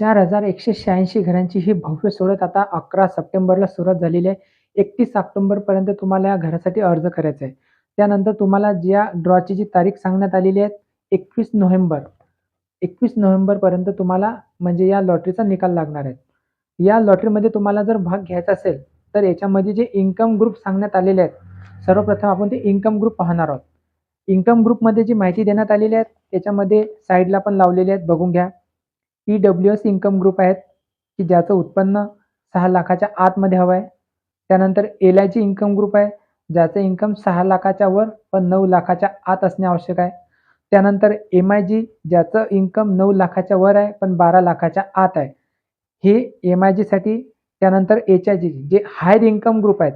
चार हजार एकशे शहाऐंशी घरांची ही भव्य सोडत आता अकरा सप्टेंबरला सुरुवात झालेली आहे. एकतीस ऑक्टोबरपर्यंत तुम्हाला या घरासाठी अर्ज करायचा आहे. त्यानंतर तुम्हाला ज्या ड्रॉची जी तारीख सांगण्यात आलेली आहे, एकवीस नोव्हेंबर. एकवीस नोव्हेंबरपर्यंत तुम्हाला म्हणजे या लॉटरीचा निकाल लागणार आहे. या लॉटरीमध्ये तुम्हाला जर भाग घ्यायचा असेल, तर याच्यामध्ये जे इन्कम ग्रुप सांगण्यात आलेले आहेत, सर्वप्रथम आपण ते इन्कम ग्रुप पाहणार आहोत. इन्कम ग्रुपमध्ये जी माहिती देण्यात आलेली आहे, त्याच्यामध्ये साईडला पण लावलेले आहेत, बघून घ्या. ई-डब्ल्यू-एस इन्कम ग्रुप आहेत, की ज्याचं उत्पन्न सहा लाखाच्या आतमध्ये हवं आहे. त्यानंतर L I G income group आहे, ज्याचं इन्कम सहा लाखाच्या वर पण नऊ लाखाच्या आत असणे आवश्यक आहे. त्यानंतर एम-आय-जी ज्याचं इन्कम नऊ लाखाच्या वर आहे, पण 12 लाखाच्या आत आहे. हे एम-आय-जीसाठी त्यानंतर एच-आय-जी जे हायर इन्कम ग्रुप आहेत,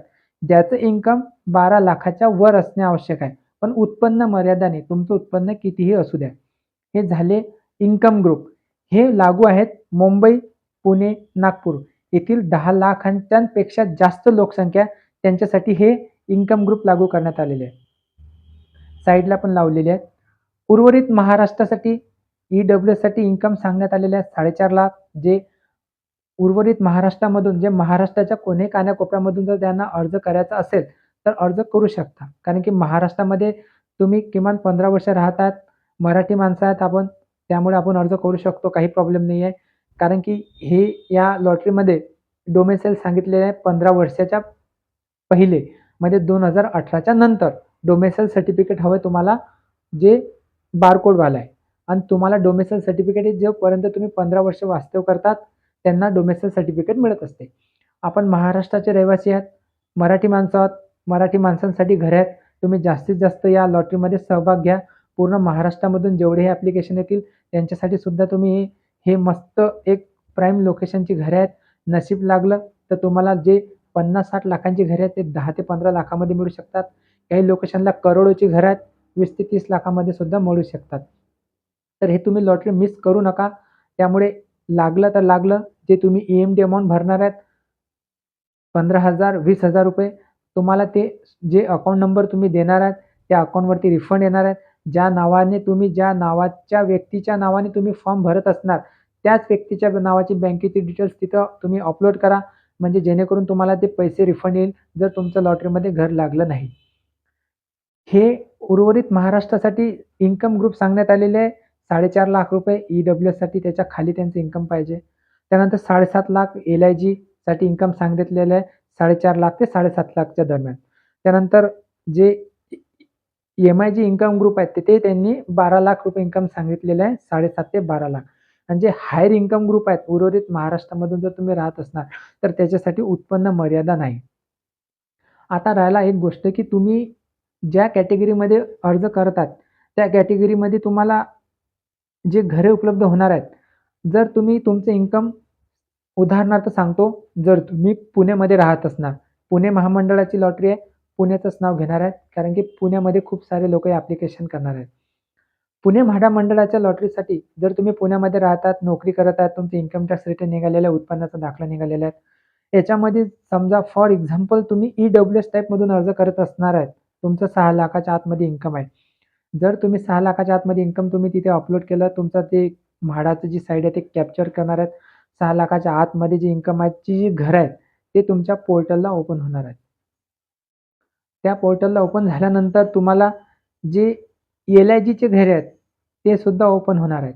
ज्याचं इन्कम 12 लाखाच्या वर असणे आवश्यक आहे. पण उत्पन्न मर्यादा नाही, तुमचं उत्पन्न कितीही असू द्या. हे झाले इन्कम ग्रुप. हे लागू आहेत मुंबई, पुणे, नागपूर येथील दहा लाखांच्यापेक्षा जास्त लोकसंख्या त्यांच्यासाठी हे इन्कम ग्रुप लागू करण्यात आलेले आहे. साईडला पण लावलेले आहेत. उर्वरित महाराष्ट्रासाठी ई-डब्ल्यू-एससाठी इन्कम सांगण्यात आलेले आहे साडेचार लाख जे उर्वरित महाराष्ट्रामधून जे महाराष्ट्राच्या कोणी कानाकोपऱ्यामधून जर त्यांना अर्ज करायचा असेल, तर अर्ज करू शकता. कारण की महाराष्ट्रामध्ये तुम्ही किमान 15 वर्ष राहतात, मराठी माणसं आहात आपण, त्यामुळे आपण अर्ज करू शकतो, काही प्रॉब्लेम नाही आहे. कारण की हे या लॉटरीमध्ये डोमेसेल सांगितलेले आहे 15 वर्षाच्या पहिले म्हणजे 2018च्या नंतर डोमेसेल सर्टिफिकेट हवं तुम्हाला, जे बारकोडवाला आहे आणि तुम्हाला डोमेसेल सर्टिफिकेट जोपर्यंत तुम्ही 15 वर्ष वास्तव करतात, त्यांना डोमेसेल सर्टिफिकेट मिळत असते. आपण महाराष्ट्राचे रहिवासी आहात, मराठी माणसं आहात, मराठी माणसांसाठी घरे आहेत. तुम्ही जास्तीत जास्त या लॉटरीमध्ये सहभाग घ्या. पूर्ण महाराष्ट्रामधून जेवढे हे ॲप्लिकेशन येतील, त्यांच्यासाठी सुद्धा तुम्ही हे मस्त एक प्राईम लोकेशनची घरे आहेत. नशीब लागलं तर तुम्हाला जे 50-60 लाखांची घरे आहेत, ते दहा ते 15 लाखामध्ये मिळू शकतात. काही लोकेशनला करोडोची घरं आहेत, वीस ते तीस लाखामध्ये सुद्धा मिळू शकतात. तर हे तुम्ही लॉटरी मिस करू नका. त्यामुळे लागलं तर लागलं, जे तुम्ही ई-एम-डी अमाऊंट भरणार आहेत 15,000 ₹20,000 तुम्हाला ते जे अकाउंट नंबर तुम्ही देणार आहात, त्या अकाउंटवरती रिफंड येणार आहेत. ज्या नावाने तुम्ही ज्या नावाच्या व्यक्तीच्या नावाने तुम्ही फॉर्म भरत असणार, त्याच व्यक्तीच्या नावाची बँकेची डिटेल्स तिथं तुम्ही अपलोड करा. म्हणजे जेणेकरून तुम्हाला ते पैसे रिफंड येईल, जर तुमचं लॉटरीमध्ये घर लागलं नाही. हे उर्वरित महाराष्ट्रासाठी इन्कम ग्रुप सांगण्यात आलेले आहे. 4.5 लाख रुपये ई-डब्ल्यू-एससाठी त्याच्याखाली त्यांचं इन्कम पाहिजे. त्यानंतर 7.5 लाख एल-आय-जीसाठी इन्कम सांगितलेलं आहे. 4.5 लाख ते 7.5 लाखच्या दरम्यान. त्यानंतर जे एम-आय-जी इन्कम ग्रुप आहेत, तिथे त्यांनी 12 लाख रुपये इन्कम सांगितलेलं आहे. 7.5 ते 12 लाख आणि जे हायर इन्कम ग्रुप आहेत, उर्वरित महाराष्ट्रामधून जर तुम्ही राहत असणार, तर त्याच्यासाठी उत्पन्न मर्यादा नाही. आता राहिला एक गोष्ट, की तुम्ही ज्या कॅटेगरीमध्ये अर्ज करतात, त्या कॅटेगरीमध्ये तुम्हाला जे घरे उपलब्ध होणार आहेत. जर तुम्ही तुमचं इन्कम उदाहरणार्थ सांगतो, जर तुम्ही पुण्यामध्ये राहत असणार, पुणे महामंडळाची लॉटरी आहे, पुण्याचंच नाव घेणार आहे. कारण की पुण्यामध्ये खूप सारे लोकं ॲप्लिकेशन करणार आहेत. पुणे महामंडळाच्या लॉटरीसाठी जर तुम्ही पुण्यामध्ये राहतात, नोकरी करत आहात, तुमचे इन्कम टॅक्स रिटर्न निघालेला आहे, उत्पन्नाचा दाखला निघालेला आहे. याच्यामध्ये समजा फॉर एक्झाम्पल तुम्ही ई-डब्ल्यू-एस टाईपमधून अर्ज करत असणार आहेत. तुमचं सहा लाखाच्या आतमध्ये इन्कम आहे. जर तुम्ही सहा लाखाच्या आतमध्ये इन्कम तुम्ही तिथे अपलोड केलं, तुमचं ते म्हाडाचं जी साईड आहे, ते कॅप्चर करणार आहेत. सहा लाखाच्या आतमध्ये जी इन्कम आहे, जी जी घरं आहेत, ते तुमच्या पोर्टलला ओपन होणार आहेत. त्या पोर्टलला ओपन झाल्यानंतर तुम्हाला जे एल-आय-जीचे घर आहेत, ते सुद्धा ओपन होणार आहेत.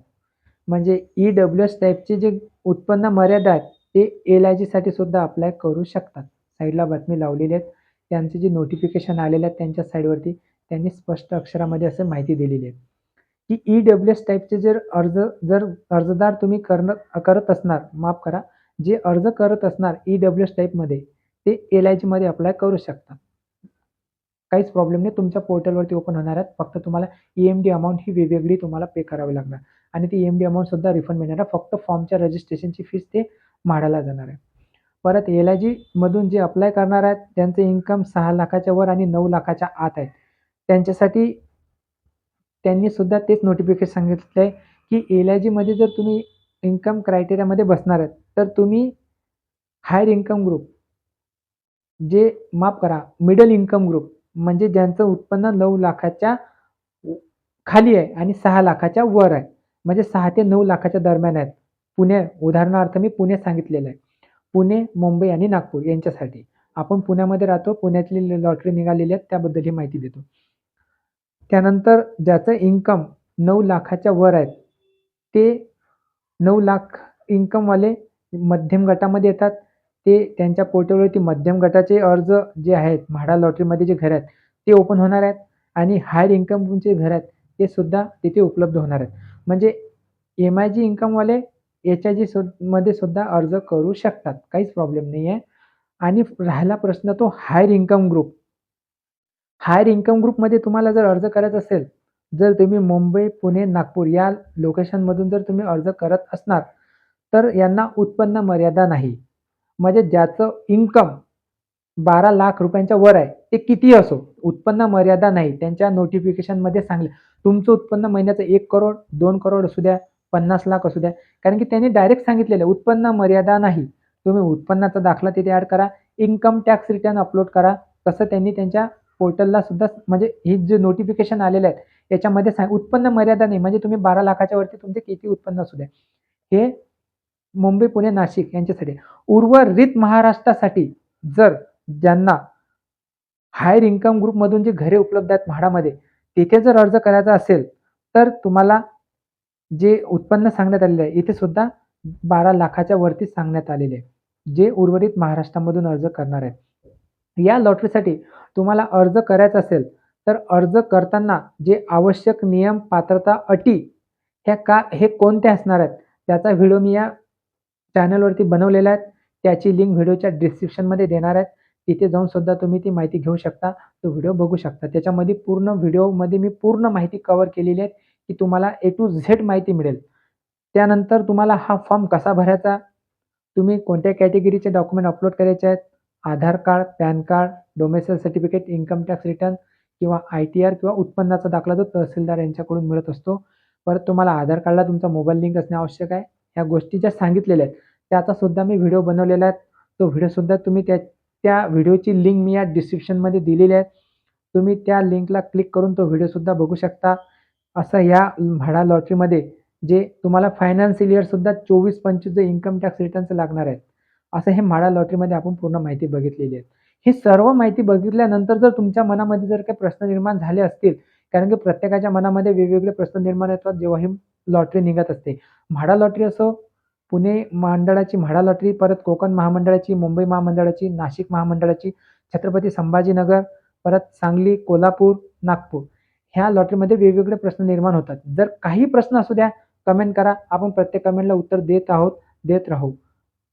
म्हणजे ई-डब्ल्यू-एस टाईपचे जे उत्पन्न मर्यादा आहेत, ते एल-आय-जीसाठी सुद्धा अप्लाय करू शकतात. साईडला बातमी लावलेली आहेत त्यांचे जे नोटिफिकेशन आलेले आहेत, त्यांच्या साईडवरती त्यांनी स्पष्ट अक्षरामध्ये असं माहिती दिलेली आहे, की ई-डब्ल्यू-एस टाईपचे जर अर्ज जर अर्जदार तुम्ही करणं करत असणार, माफ करा, जे अर्ज करत असणार ई-डब्ल्यू-एस टाईपमध्ये, ते एल-आय-जीमध्ये अप्लाय करू शकतात. काहीच प्रॉब्लेम नाही. तुमच्या पोर्टलवरती ओपन होणार आहेत. फक्त तुम्हाला ई-एम-डी अमाऊंट ही वेगवेगळी तुम्हाला पे करावी लागणार आणि ती ई-एम-डी अमाऊंटसुद्धा रिफंड मिळणार आहे. फक्त फॉर्मच्या रजिस्ट्रेशनची फीस ते म्हाडाला जाणार आहे. परत एल-आय-जीमधून जे अप्लाय करणार आहेत, त्यांचं इन्कम सहा लाखाच्या वर आणि नऊ लाखाच्या आत आहे. त्यांच्यासाठी त्यांनी सुद्धा तेच नोटिफिकेशन सांगितलं आहे, की एल-आय-जीमध्ये जर तुम्ही इन्कम क्रायटेरियामध्ये बसणार आहेत, तर तुम्ही हायर इन्कम ग्रुप जे माफ करा, मिडल इन्कम ग्रुप म्हणजे ज्यांचं उत्पन्न नऊ लाखाच्या खाली आहे आणि सहा लाखाच्या वर आहे. म्हणजे सहा ते नऊ लाखाच्या दरम्यान आहेत. पुणे उदाहरणार्थ मी पुणे सांगितलेलं आहे पुणे मुंबई आणि नागपूर यांच्यासाठी आपण पुण्यामध्ये राहतो पुण्यातली लॉटरी निघालेली आहे त्याबद्दल ही माहिती देतो त्यानंतर ज्याचं इन्कम नऊ लाखाच्या वर आहेत ते नऊ लाख इन्कमवाले मध्यम गटामध्ये येतात ते त्यांच्या पोर्टलवरती मध्यम गटाचे अर्ज जे आहेत म्हाडा लॉटरीमध्ये जे घर आहेत ते ओपन होणार आहेत आणि हायर इन्कमचे घर आहेत ते सुद्धा तिथे उपलब्ध होणार आहेत. म्हणजे एम आय जी इन्कमवाले एच आय जी सु मध्ये सुद्धा अर्ज करू शकतात काहीच प्रॉब्लेम नाही आहे आणि राहिला प्रश्न तो higher income group higher income ग्रुपमध्ये तुम्हाला जर अर्ज करायचा असेल जर तुम्ही मुंबई पुणे नागपूर या लोकेशनमधून जर तुम्ही अर्ज करत असणार तर यांना उत्पन्न मर्यादा नाही. म्हणजे ज्याचं इन्कम बारा लाख रुपयांच्या वर आहे ते किती असो उत्पन्न मर्यादा नाही. त्यांच्या नोटिफिकेशनमध्ये सांगले. तुमचं उत्पन्न महिन्याचं एक करोड दोन करोड असू द्या पन्नास लाख असू द्या. कारण की त्यांनी डायरेक्ट सांगितलेलं आहे उत्पन्न मर्यादा नाही. तुम्ही उत्पन्नाचा दाखला तिथे ॲड करा इन्कम टॅक्स रिटर्न अपलोड करा. तसं त्यांनी त्यांच्या पोर्टलला सुद्धा म्हणजे हे जे नोटिफिकेशन आलेले आहेत याच्यामध्ये सांग उत्पन्न मर्यादा नाही. म्हणजे तुम्ही बारा लाखाच्या वरती तुमचे किती उत्पन्न असू द्या. हे मुंबई पुणे नाशिक यांच्यासाठी. उर्वरित महाराष्ट्रासाठी जर ज्यांना हायर इन्कम ग्रुपमधून जे घरे उपलब्ध आहेत म्हाडामध्ये तिथे जर अर्ज करायचा असेल तर तुम्हाला जे उत्पन्न सांगण्यात आलेलं आहे इथे सुद्धा बारा लाखाच्या वरती सांगण्यात आलेले आहे. जे उर्वरित महाराष्ट्रामधून अर्ज करणार आहेत. या लॉटरीसाठी तुम्हाला अर्ज करायचा असेल तर अर्ज करताना जे आवश्यक नियम पात्रता अटी ह्या का हे कोणत्या असणार आहेत त्याचा व्हिडिओ मी या चॅनलवरती बनवलेल्या आहेत. त्याची लिंक व्हिडिओच्या डिस्क्रिप्शनमध्ये देणार आहेत. तिथे जाऊन सुद्धा तुम्ही ती माहिती घेऊ शकता. तो व्हिडिओ बघू शकता. त्याच्यामध्ये पूर्ण व्हिडिओमध्ये मी पूर्ण माहिती कवर केलेली आहे की तुम्हाला ए टू झेड माहिती मिळेल. त्यानंतर तुम्हाला हा फॉर्म कसा भरायचा? तुम्ही कोणत्या कॅटेगरीचे डॉक्युमेंट अपलोड करायचे आहेत? Aadhaar card PAN card domicile certificate income tax return किंवा आय टी आर किंवा उत्पन्नाचा दाखला जो तहसीलदार यांच्याकडून मिळत असतो. परत तुम्हाला आधार कार्डला तुमचा मोबाईल लिंक असणे आवश्यक आहे. ह्या गोष्टी ज्या सांगितलेल्या आहेत त्याचा सुद्धा मी व्हिडिओ बनवलेला आहे. तो व्हिडिओसुद्धा तुम्ही त्या त्या व्हिडिओची लिंक मी या डिस्क्रिप्शनमध्ये दिलेली आहे. तुम्ही त्या लिंकला क्लिक करून तो व्हिडिओसुद्धा बघू शकता. असं या भाडा लॉटरीमध्ये जे तुम्हाला फायनान्शियल इयरसुद्धा चोवीस पंचवीसचं इन्कम टॅक्स रिटर्न्स लागणार आहेत. असं हे म्हाडा लॉटरीमध्ये आपण पूर्ण माहिती बघितलेली आहे. ही सर्व माहिती बघितल्यानंतर जर तुमच्या मनामध्ये जर काही प्रश्न निर्माण झाले असतील कारण की प्रत्येकाच्या मनामध्ये वेगवेगळे प्रश्न निर्माण येतात जेव्हा ही लॉटरी निघत असते. म्हाडा लॉटरी असो पुणे मंडळाची म्हाडा लॉटरी परत कोकण महामंडळाची मुंबई महामंडळाची नाशिक महामंडळाची छत्रपती संभाजीनगर परत सांगली कोल्हापूर नागपूर. ह्या लॉटरीमध्ये वेगवेगळे प्रश्न निर्माण होतात. जर काही प्रश्न असू द्या कमेंट करा. आपण प्रत्येक कमेंटला उत्तर देत आहोत देत राहू.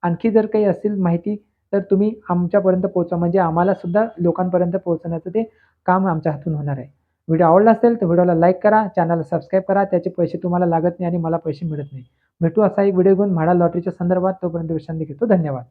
आणखी जर काही असेल माहिती तर तुम्ही आमच्यापर्यंत पोहोचा. म्हणजे आम्हाला सुद्धा लोकांपर्यंत पोहोचण्याचं ते काम आमच्या हातून होणार आहे. व्हिडिओ आवडला असेल तर व्हिडिओला लाईक करा. चॅनलला सबस्क्राईब करा. त्याचे पैसे तुम्हाला लागत नाही आणि मला पैसे मिळत नाही. भेटू असा एक व्हिडिओ घेऊन म्हाडा लॉटरीच्या संदर्भात तोपर्यंत विश्रांती घेतो. धन्यवाद.